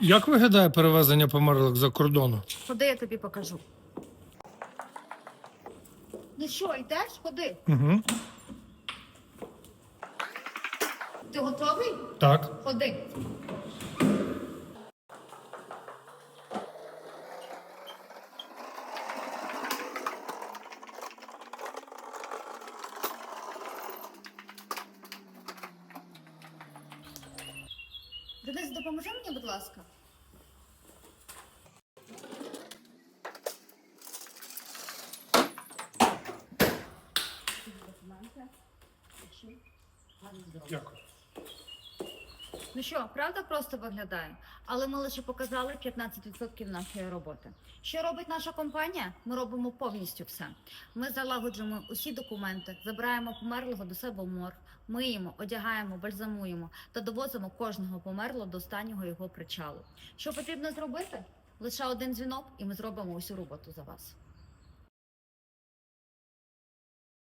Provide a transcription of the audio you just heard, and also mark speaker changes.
Speaker 1: Як виглядає перевезення померлих за кордону?
Speaker 2: Ходи, я тобі покажу. Ну що, йдеш? Ходи.
Speaker 1: Угу.
Speaker 2: Ти готовий?
Speaker 1: Так.
Speaker 2: Ходи. Денис, допоможи мені, будь ласка.
Speaker 1: Дякую.
Speaker 2: Ну що, правда просто виглядає? Але ми лише показали 15% нашої роботи. Що робить наша компанія? Ми робимо повністю все. Ми залагоджуємо усі документи, забираємо померлого до себе в морг, миємо, одягаємо, бальзамуємо та довозимо кожного померлого до останнього його причалу. Що потрібно зробити? Лише один дзвінок, і ми зробимо усю роботу за вас.